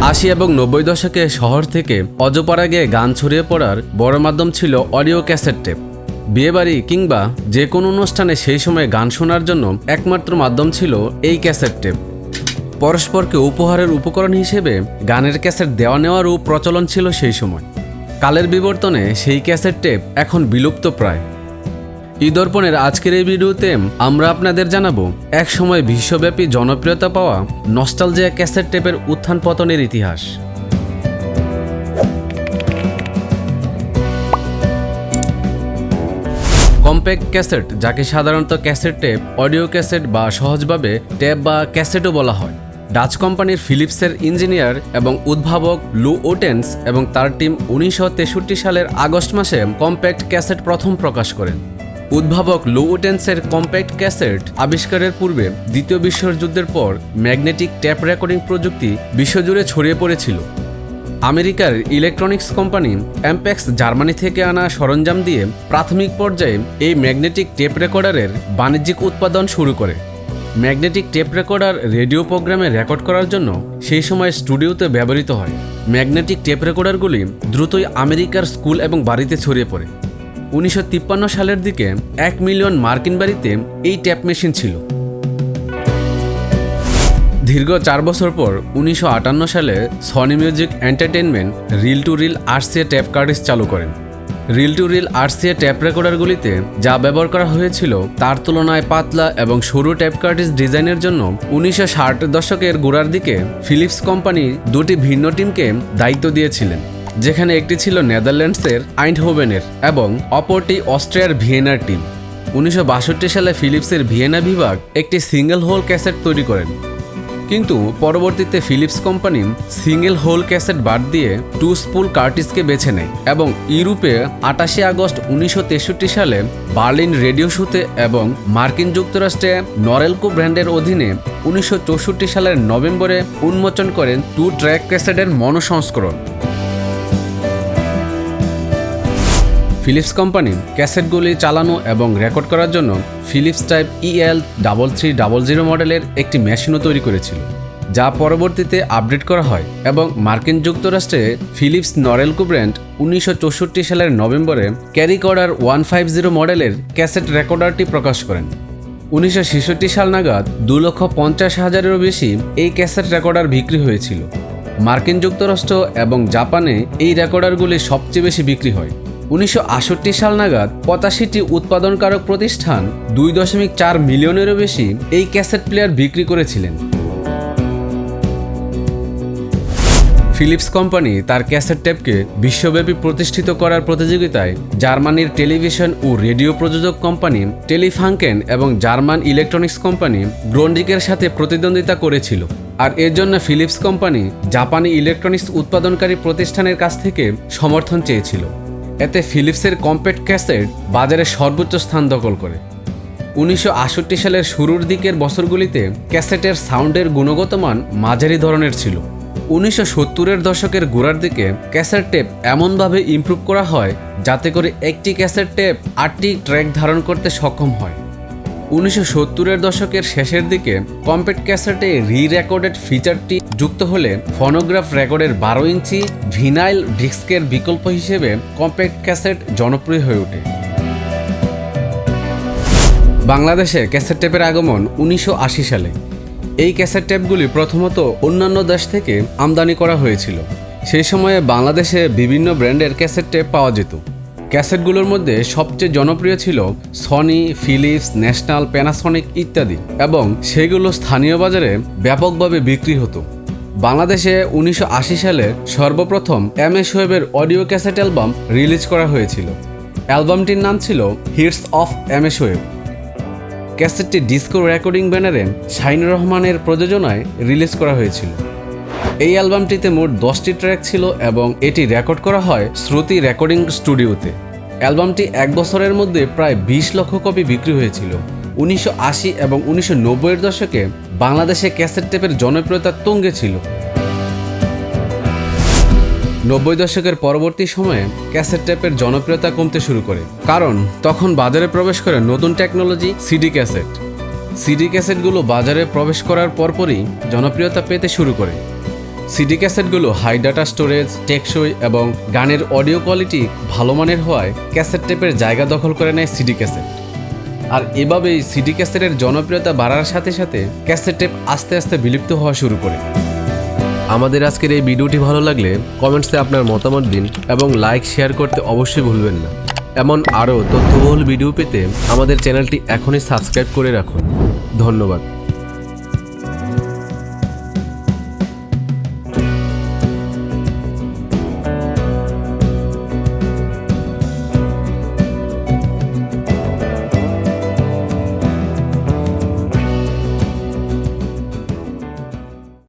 আশি এবং নব্বই দশকে শহর থেকে অজপাড়া গিয়ে গান ছড়িয়ে পড়ার বড় মাধ্যম ছিল অডিও ক্যাসেট টেপ। বিয়েবাড়ি কিংবা যে কোনো অনুষ্ঠানে সেই সময় গান শোনার জন্য একমাত্র মাধ্যম ছিল এই ক্যাসেট টেপ। পরস্পরকে উপহারের উপকরণ হিসেবে গানের ক্যাসেট দেওয়া নেওয়ারও প্রচলন ছিল সেই সময়। কালের বিবর্তনে সেই ক্যাসেট টেপ এখন বিলুপ্ত প্রায়। ঈদর্পণের আজকের এই ভিডিওতে আমরা আপনাদের জানাব এক সময় বিশ্বব্যাপী জনপ্রিয়তা পাওয়া নস্টালজিয়া ক্যাসেট টেপের উত্থান পতনের ইতিহাস। কম্প্যাক্ট ক্যাসেট, যাকে সাধারণত ক্যাসেট টেপ, অডিও ক্যাসেট বা সহজভাবে ট্যাপ বা ক্যাসেটও বলা হয়, ডাচ কোম্পানির ফিলিপসের ইঞ্জিনিয়ার এবং উদ্ভাবক লু ওটেন্স এবং তার টিম উনিশশো তেষট্টি সালের আগস্ট মাসে কম্প্যাক্ট ক্যাসেট প্রথম প্রকাশ করেন। উদ্ভাবক লু ওটেন্সের কম্প্যাক্ট ক্যাসেট আবিষ্কারের পূর্বে দ্বিতীয় বিশ্বযুদ্ধের পর ম্যাগনেটিক ট্যাপ রেকর্ডিং প্রযুক্তি বিশ্বজুড়ে ছড়িয়ে পড়েছিল। আমেরিকার ইলেকট্রনিক্স কোম্পানি অ্যাম্প্যাক্স জার্মানি থেকে আনা সরঞ্জাম দিয়ে প্রাথমিক পর্যায়ে এই ম্যাগনেটিক টেপ রেকর্ডারের বাণিজ্যিক উৎপাদন শুরু করে। ম্যাগনেটিক টেপ রেকর্ডার রেডিও প্রোগ্রামে রেকর্ড করার জন্য সেই সময় স্টুডিওতে ব্যবহৃত হয়। ম্যাগনেটিক টেপ রেকর্ডারগুলি দ্রুতই আমেরিকার স্কুল এবং বাড়িতে ছড়িয়ে পড়ে। উনিশশো তিপ্পান্ন সালের দিকে এক মিলিয়ন মার্কিন বাড়িতে এই ট্যাপ মেশিন ছিল। দীর্ঘ চার বছর পর উনিশশো আটান্ন সালে Sony music entertainment reel to reel RCA tape কার্ডিস চালু করেন। Reel to reel RCA tape রেকর্ডারগুলিতে যা ব্যবহার করা হয়েছিল তার তুলনায় পাতলা এবং সরু ট্যাপ কার্ডিস ডিজাইনের জন্য উনিশশো ষাট দশকের গোড়ার দিকে ফিলিপস কোম্পানি দুটি ভিন্ন টিমকে দায়িত্ব দিয়েছিলেন। যেখানে একটি ছিল নেদারল্যান্ডসের আইন্ডহোভেনের এবং অপরটি অস্ট্রিয়ার ভিয়েনার টিম। উনিশশো বাষট্টি সালে ফিলিপসের ভিয়েনা বিভাগ একটি সিঙ্গেল হোল ক্যাসেট তৈরি করেন। কিন্তু পরবর্তীতে Philips company single hole cassette বাদ দিয়ে টু স্পুল কার্টিসকে বেছে নেয় এবং ইউরোপে আটাশে আগস্ট উনিশশো তেষট্টি সালে বার্লিন রেডিও শুতে এবং মার্কিন যুক্তরাষ্ট্রে নরেলকো ব্র্যান্ডের অধীনে উনিশশো চৌষট্টি সালের নভেম্বরে উন্মোচন করেন টু ট্র্যাক ক্যাসেটের মনোসংস্করণ। ফিলিপস কোম্পানি ক্যাসেটগুলি চালানো এবং রেকর্ড করার জন্য Philips type EL double three double zero মডেলের একটি মেশিনও তৈরি করেছিল, যা পরবর্তীতে আপডেট করা হয় এবং মার্কিন যুক্তরাষ্ট্রে ফিলিপস নরেলকো ব্র্যান্ড উনিশশো চৌষট্টি সালের নভেম্বরে carry corder one five zero মডেলের ক্যাসেট রেকর্ডারটি প্রকাশ করেন। উনিশশো ছেষট্টি সাল নাগাদ দু লক্ষ পঞ্চাশ হাজারেরও বেশি এই ক্যাসেট রেকর্ডার বিক্রি হয়েছিল। মার্কিন যুক্তরাষ্ট্র এবং জাপানে এই রেকর্ডারগুলি সবচেয়ে বেশি বিক্রি হয়। উনিশশো সাল নাগাদ পঁচাশিটি উৎপাদনকারক প্রতিষ্ঠান দুই দশমিক চার মিলিয়নেরও বেশি এই ক্যাসেট প্লেয়ার বিক্রি করেছিলেন। ফিলিপস কোম্পানি তার ক্যাসেট টেপকে বিশ্বব্যাপী প্রতিষ্ঠিত করার প্রতিযোগিতায় জার্মানির টেলিভিশন ও রেডিও প্রযোজক কোম্পানি টেলিফাঙ্কেন এবং জার্মান ইলেকট্রনিক্স কোম্পানি গ্রন্ডিকের সাথে প্রতিদ্বন্দ্বিতা করেছিল। আর এর জন্য ফিলিপস কোম্পানি জাপানি ইলেকট্রনিক্স উৎপাদনকারী প্রতিষ্ঠানের কাছ থেকে সমর্থন চেয়েছিল। এতে ফিলিপসের কম্প্যাক্ট ক্যাসেট বাজারে সর্বোচ্চ স্থান দখল করে। উনিশশো সালের শুরুর দিকের বছরগুলিতে ক্যাসেটের সাউন্ডের গুণগত মান মাঝারি ধরনের ছিল। উনিশশো সত্তরের দশকের গোড়ার দিকে ক্যাসেট টেপ এমনভাবে ইমপ্রুভ করা হয় যাতে করে একটি ক্যাসেট টেপ আটটি ট্র্যাক ধারণ করতে সক্ষম হয়। উনিশশো সত্তরের দশকের শেষের দিকে কম্প্যাক্ট ক্যাসেটে রি রেকর্ডেড ফিচারটি যুক্ত হলে ফনোগ্রাফ রেকর্ডের বারো ইঞ্চি ভিনাইল ডিস্কের বিকল্প হিসেবে কম্প্যাক্ট ক্যাসেট জনপ্রিয় হয়ে ওঠে। বাংলাদেশে ক্যাসেট টেপের আগমন উনিশশো আশি সালে। এই ক্যাসেট টেপগুলি প্রথমত অন্যান্য দেশ থেকে আমদানি করা হয়েছিল। সেই সময়ে বাংলাদেশে বিভিন্ন ব্র্যান্ডের ক্যাসেট টেপ পাওয়া যেত। ক্যাসেটগুলোর মধ্যে সবচেয়ে জনপ্রিয় ছিল সনি ফিলিপস ন্যাশনাল প্যানাসনিক ইত্যাদি এবং সেগুলো স্থানীয় বাজারে ব্যাপকভাবে বিক্রি হতো। বাংলাদেশে উনিশশো সালে সর্বপ্রথম এম এস ওয়েবের অডিও ক্যাসেট অ্যালবাম রিলিজ করা হয়েছিল। অ্যালবামটির নাম ছিল hits of M S Wave ক্যাসেটটি disco recording ব্যানারে শাইনুর রহমানের প্রযোজনায় রিলিজ করা হয়েছিল। এই অ্যালবামটিতে মোট দশটি ট্র্যাক ছিল এবং এটি রেকর্ড করা হয় শ্রুতি রেকর্ডিং স্টুডিওতে। অ্যালবামটি এক বছরের মধ্যে প্রায় বিশ লক্ষ কপি বিক্রি হয়েছিল। উনিশশো আশি এবং উনিশশো নব্বইয়ের দশকে বাংলাদেশে ক্যাসেট টেপের জনপ্রিয়তা তুঙ্গে ছিল। নব্বই দশকের পরবর্তী সময়ে ক্যাসেট টেপের জনপ্রিয়তা কমতে শুরু করে, কারণ তখন বাজারে প্রবেশ করে নতুন টেকনোলজি, সিডি ক্যাসেট। সিডি ক্যাসেটগুলো বাজারে প্রবেশ করার পরপরই জনপ্রিয়তা পেতে শুরু করে। সিডি ক্যাসেটগুলো হাই ডাটা স্টোরেজ টেকসই এবং গানের অডিও কোয়ালিটি ভালো মানের হওয়ায় ক্যাসেট টেপের জায়গা দখল করে নেয় সিডি ক্যাসেট। আর এভাবেই সিডি ক্যাসেটের জনপ্রিয়তা বাড়ার সাথে সাথে ক্যাসেট টেপ আস্তে আস্তে বিলুপ্ত হওয়া শুরু করে। আমাদের আজকের এই ভিডিওটি ভালো লাগলে কমেন্টসে আপনার মতামত দিন এবং লাইক শেয়ার করতে অবশ্যই ভুলবেন না। এমন আরও তথ্যবহুল ভিডিও পেতে আমাদের চ্যানেলটি এখনই সাবস্ক্রাইব করে রাখুন। ধন্যবাদ।